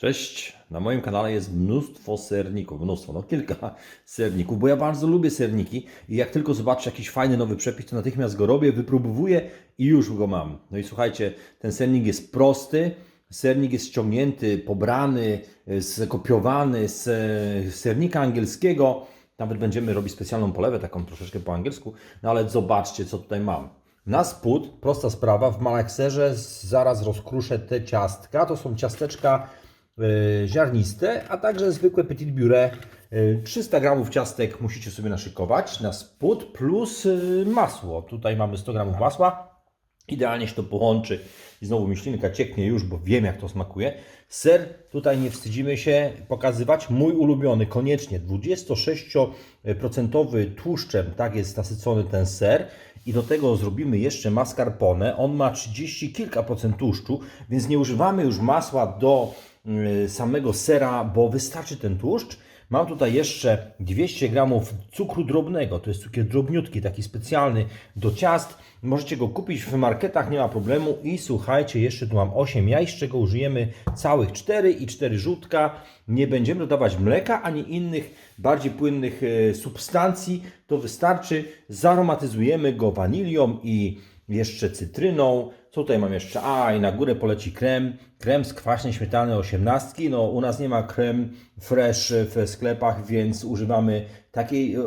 Cześć, na moim kanale jest mnóstwo serników, mnóstwo, no kilka serników, bo ja bardzo lubię serniki i jak tylko zobaczę jakiś fajny nowy przepis, to natychmiast go robię, wypróbowuję i już go mam. No i słuchajcie, ten sernik jest prosty, sernik jest ściągnięty, pobrany, skopiowany z sernika angielskiego, nawet będziemy robić specjalną polewę, taką troszeczkę po angielsku, no ale zobaczcie, co tutaj mam. Na spód, prosta sprawa, w malekserze zaraz rozkruszę te ciastka. To są ciasteczka ziarniste, a także zwykłe petit biuré. E, 300 gramów ciastek musicie sobie naszykować na spód plus e, masło. Tutaj mamy 100 gramów masła. Idealnie się to połączy i znowu myślinka cieknie już, bo wiem jak to smakuje. Ser, tutaj nie wstydzimy się pokazywać, mój ulubiony, koniecznie 26% tłuszczem, tak jest nasycony ten ser. I do tego zrobimy jeszcze mascarpone, on ma 30 kilka procent tłuszczu, więc nie używamy już masła do samego sera, bo wystarczy ten tłuszcz. Mam tutaj jeszcze 200 gramów cukru drobnego, to jest cukier drobniutki, taki specjalny do ciast. Możecie go kupić w marketach, nie ma problemu. I słuchajcie, jeszcze tu mam 8 jaj, z czego użyjemy całych 4 i 4 żółtka. Nie będziemy dodawać mleka ani innych bardziej płynnych e, substancji. To wystarczy. Zaromatyzujemy go wanilią i jeszcze cytryną. Co tutaj mam jeszcze? A, i na górę poleci krem. Krem z kwaśnej śmietany 18. No, u nas nie ma krem fresh w sklepach, więc używamy takiej, e,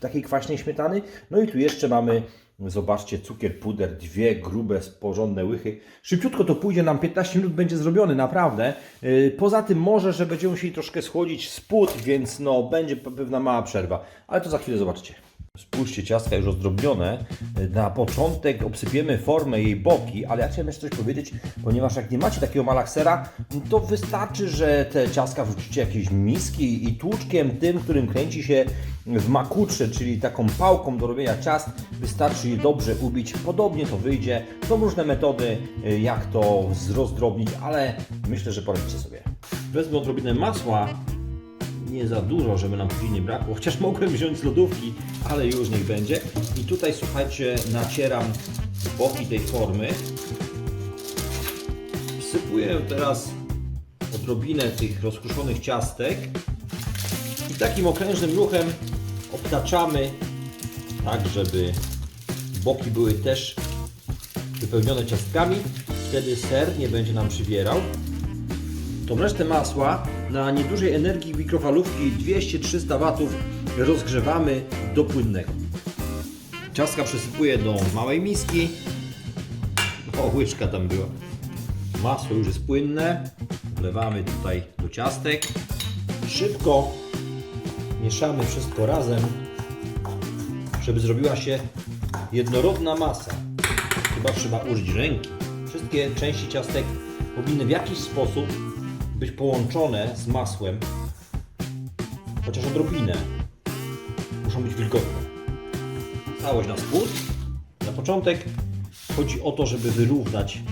takiej kwaśnej śmietany. No i tu jeszcze mamy, zobaczcie, cukier puder, dwie grube, porządne łychy. Szybciutko to pójdzie, nam 15 minut będzie zrobiony, naprawdę. E, Poza tym może, że będziemy musieli troszkę schłodzić spód, więc no, będzie pewna mała przerwa. Ale to za chwilę zobaczycie. Spójrzcie, ciastka już rozdrobnione. Na początek obsypiemy formę jej boki, ale ja chciałem jeszcze coś powiedzieć, ponieważ jak nie macie takiego malaksera, to wystarczy, że te ciastka wrzucicie jakieś miski i tłuczkiem tym, którym kręci się w makutrze, czyli taką pałką do robienia ciast, wystarczy je dobrze ubić. Podobnie to wyjdzie. Są różne metody, y, jak to rozdrobnić, ale myślę, że poradzicie sobie. Wezmę odrobinę masła, nie za dużo, żeby nam później nie brakło, chociaż mogłem wziąć z lodówki, ale już niech będzie. I tutaj słuchajcie, nacieram boki tej formy. Wsypuję teraz odrobinę tych rozkruszonych ciastek i takim okrężnym ruchem obtaczamy tak, żeby boki były też wypełnione ciastkami. Wtedy ser nie będzie nam przybierał. Tą resztę masła na niedużej energii mikrofalówki 200-300 W rozgrzewamy do płynnego. Ciastka przesypuję do małej miski. O, łyżka tam była. Masło już jest płynne. Wlewamy tutaj do ciastek. Szybko mieszamy wszystko razem, żeby zrobiła się jednorodna masa. Chyba trzeba użyć ręki. Wszystkie części ciastek powinny w jakiś sposób być połączone z masłem, chociaż odrobinę. Muszą być wilgotne. Całość na spód. Na początek chodzi o to, żeby wyrównać.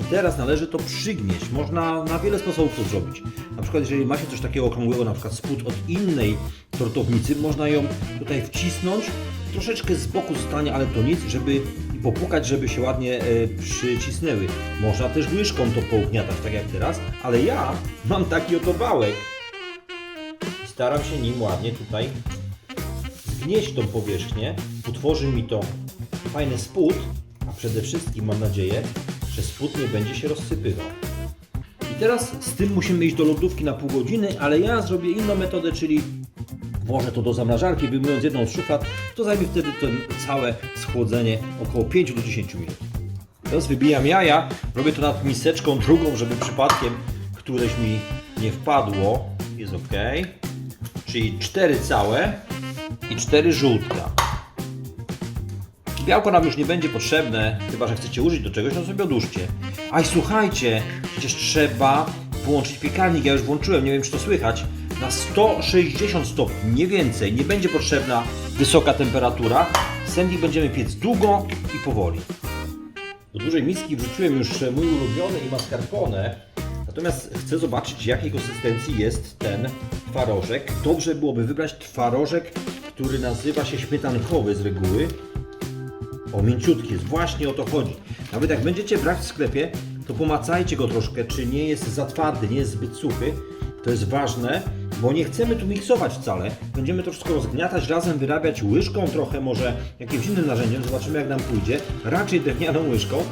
I teraz należy to przygnieść. Można na wiele sposobów to zrobić. Na przykład, jeżeli macie coś takiego okrągłego, na przykład spód od innej tortownicy, można ją tutaj wcisnąć. Troszeczkę z boku zostanie, ale to nic, żeby popukać, żeby się ładnie e, przycisnęły. Można też łyżką to pougniatać, tak jak teraz, ale ja mam taki oto wałek. I Staram się nim ładnie tutaj zgnieść tą powierzchnię. Utworzy mi to fajny spód, a przede wszystkim mam nadzieję, że spód nie będzie się rozsypywał. I teraz z tym musimy iść do lodówki na pół godziny, ale ja zrobię inną metodę, czyli włożę to do zamrażarki, wyjmując jedną z szuflad, to zajmie wtedy to całe schłodzenie około 5 do 10 minut. Teraz wybijam jaja, robię to nad miseczką drugą, żeby przypadkiem któreś mi nie wpadło. Jest ok. Czyli 4 całe i 4 żółtka. Białko nam już nie będzie potrzebne, chyba że chcecie użyć do czegoś, no sobie odłóżcie. Aj, słuchajcie, przecież trzeba włączyć piekarnik. Ja już włączyłem, nie wiem czy to słychać. Na 160 stopni, nie więcej. Nie będzie potrzebna wysoka temperatura. Sendwich będziemy piec długo i powoli. Do dużej miski wrzuciłem już mój ulubiony i mascarpone. Natomiast chcę zobaczyć, jakiej konsystencji jest ten twarożek. Dobrze byłoby wybrać twarożek, który nazywa się śmietankowy z reguły. O, mięciutki jest. Właśnie o to chodzi. Nawet jak będziecie brać w sklepie, to pomacajcie go troszkę, czy nie jest za twardy, nie jest zbyt suchy. To jest ważne, bo nie chcemy tu miksować wcale. Będziemy troszkę rozgniatać, razem wyrabiać łyżką trochę, może jakimś innym narzędziem, zobaczymy jak nam pójdzie. Raczej drewnianą łyżką.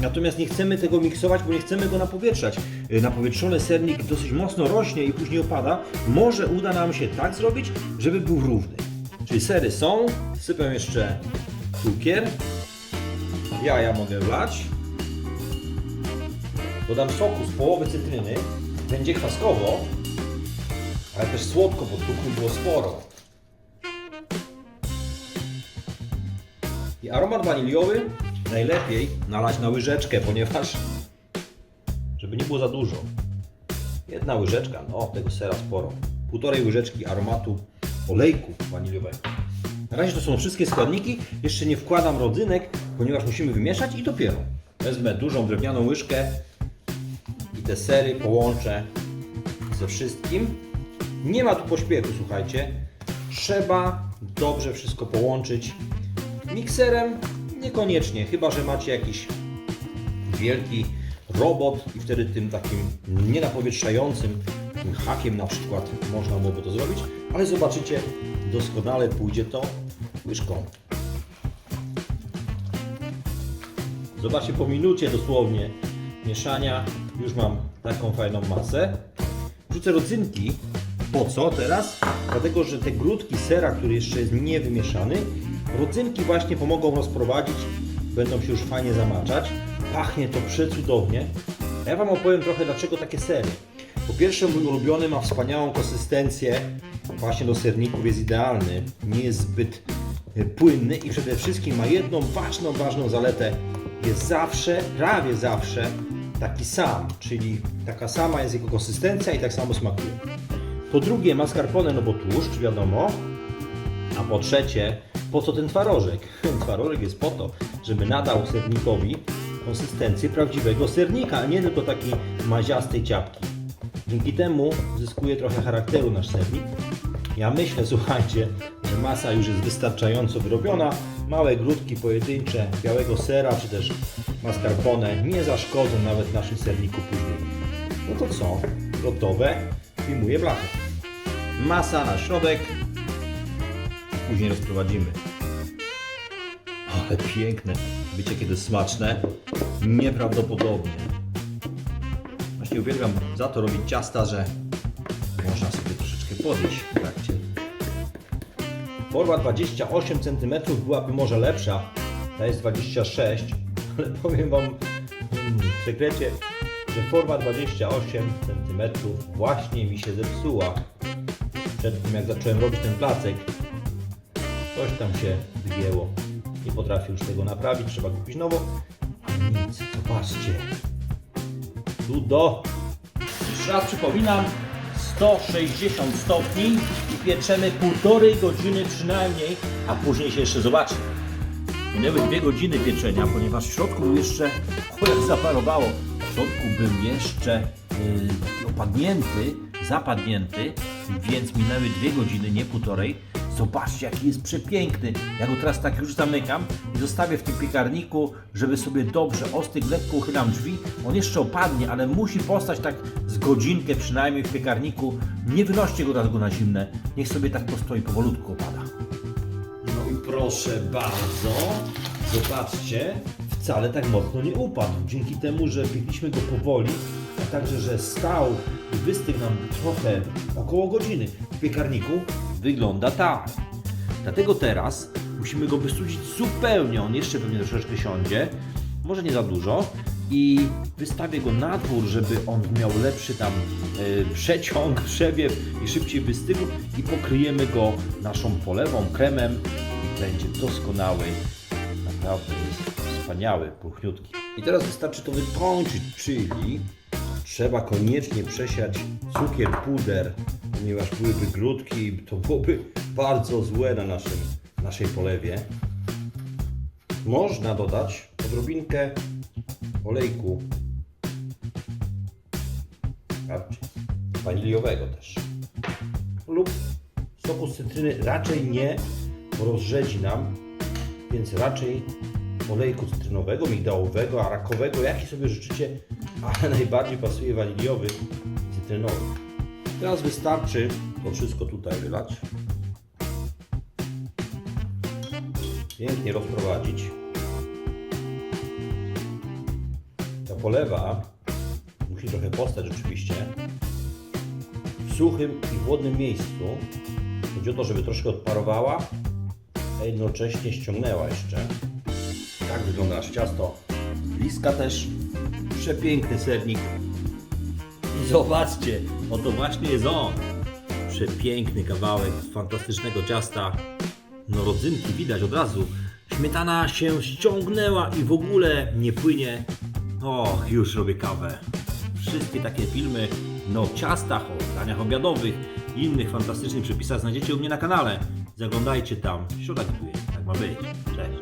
Natomiast nie chcemy tego miksować, bo nie chcemy go napowietrzać. Yy, Napowietrzony sernik dosyć mocno rośnie i później opada. Może uda nam się tak zrobić, żeby był równy. Czyli sery są, sypę jeszcze cukier, jaja mogę wlać, dodam soku z połowy cytryny, będzie kwaskowo, ale też słodko, bo cukru było sporo. I aromat waniliowy najlepiej nalać na łyżeczkę, ponieważ żeby nie było za dużo. Jedna łyżeczka, no tego sera sporo. Półtorej łyżeczki aromatu olejku waniliowego. Na razie to są wszystkie składniki. Jeszcze nie wkładam rodzynek, ponieważ musimy wymieszać i dopiero wezmę dużą drewnianą łyżkę i te sery połączę ze wszystkim. Nie ma tu pośpiechu, słuchajcie. Trzeba dobrze wszystko połączyć. Mikserem niekoniecznie, chyba że macie jakiś wielki robot i wtedy tym takim nienapowietrzającym tym hakiem na przykład można byłoby to zrobić, ale zobaczycie, doskonale pójdzie to łyżką. Zobaczcie, po minucie dosłownie mieszania już mam taką fajną masę. Wrzucę rodzynki. Po co teraz? Dlatego, że te grudki sera, który jeszcze jest niewymieszany, rodzynki właśnie pomogą rozprowadzić, będą się już fajnie zamaczać. Pachnie to przecudownie. A ja Wam opowiem trochę, dlaczego takie sery. Po pierwsze, mój ulubiony ma wspaniałą konsystencję, właśnie do serników jest idealny, nie jest zbyt e, płynny i przede wszystkim ma jedną ważną, ważną zaletę. Jest zawsze, prawie zawsze taki sam, czyli taka sama jest jego konsystencja i tak samo smakuje. Po drugie mascarpone, no bo tłuszcz, wiadomo. A po trzecie, po co ten twarożek? Twarożek jest po to, żeby nadał sernikowi konsystencję prawdziwego sernika, a nie tylko takiej maziastej ciapki. Dzięki temu zyskuje trochę charakteru nasz sernik. Ja myślę, słuchajcie, że masa już jest wystarczająco wyrobiona. Małe grudki pojedyncze białego sera czy też mascarpone nie zaszkodzą nawet naszym serniku później. No to co? Gotowe. Filmuję blachę. Masa na środek. Później rozprowadzimy. Ale piękne. Wiecie kiedy smaczne? Nieprawdopodobnie. Właśnie uwielbiam za to robić ciasta, że można sobie troszeczkę podjeść w trakcie. Forma 28 cm byłaby może lepsza, ta jest 26, ale powiem Wam w sekrecie, że forma 28 cm właśnie mi się zepsuła. Przed tym jak zacząłem robić ten placek, coś tam się wygięło. Nie potrafię już tego naprawić, trzeba kupić nowo. A nic, zobaczcie. Cudo! Jeszcze raz przypominam, 160 stopni i pieczemy półtorej godziny przynajmniej, a później się jeszcze zobaczy. Minęły dwie godziny pieczenia, ponieważ w środku był jeszcze, o jak zaparowało, w środku był jeszcze yy, opadnięty, zapadnięty, więc minęły dwie godziny, nie półtorej. Zobaczcie, jaki jest przepiękny. Ja go teraz tak już zamykam i zostawię w tym piekarniku, żeby sobie dobrze ostygł. Lekko uchylam drzwi. On jeszcze opadnie, ale musi postać tak z godzinkę przynajmniej w piekarniku. Nie wynoście go teraz go na zimne. Niech sobie tak postoi, powolutku opada. No i proszę bardzo, zobaczcie, wcale tak mocno nie upadł. Dzięki temu, że piekliśmy go powoli, także, że stał i wystygł nam trochę, około godziny w piekarniku, wygląda tak. Dlatego teraz musimy go wystudzić zupełnie, on jeszcze pewnie troszeczkę siądzie, może nie za dużo i wystawię go na dwór, żeby on miał lepszy tam e, przeciąg, przewiew i szybciej wystygł i pokryjemy go naszą polewą, kremem i będzie doskonały. Naprawdę jest wspaniały, puchniutki. I teraz wystarczy to wykończyć, czyli trzeba koniecznie przesiać cukier, puder, ponieważ byłyby grudki, to byłoby bardzo złe na naszym, naszej polewie. Można dodać odrobinkę olejku waniliowego też lub soku z cytryny raczej nie rozrzedzi nam więc raczej olejku cytrynowego, migdałowego, arakowego, jaki sobie życzycie ale najbardziej pasuje waniliowy i cytrynowy. Teraz wystarczy to wszystko tutaj wylać. Pięknie rozprowadzić. Ta polewa musi trochę postać rzeczywiście w suchym i chłodnym miejscu. Chodzi o to, żeby troszkę odparowała, a jednocześnie ściągnęła jeszcze. Tak wygląda nasze ciasto. Bliska też przepiękny sernik. I zobaczcie, oto właśnie jest on. Przepiękny kawałek fantastycznego ciasta. No rodzynki widać od razu. Śmietana się ściągnęła i w ogóle nie płynie. O, już robię kawę. Wszystkie takie filmy no, o ciastach, o daniach obiadowych i innych fantastycznych przepisach znajdziecie u mnie na kanale. Zaglądajcie tam. Gotuje. Tak ma być. Cześć.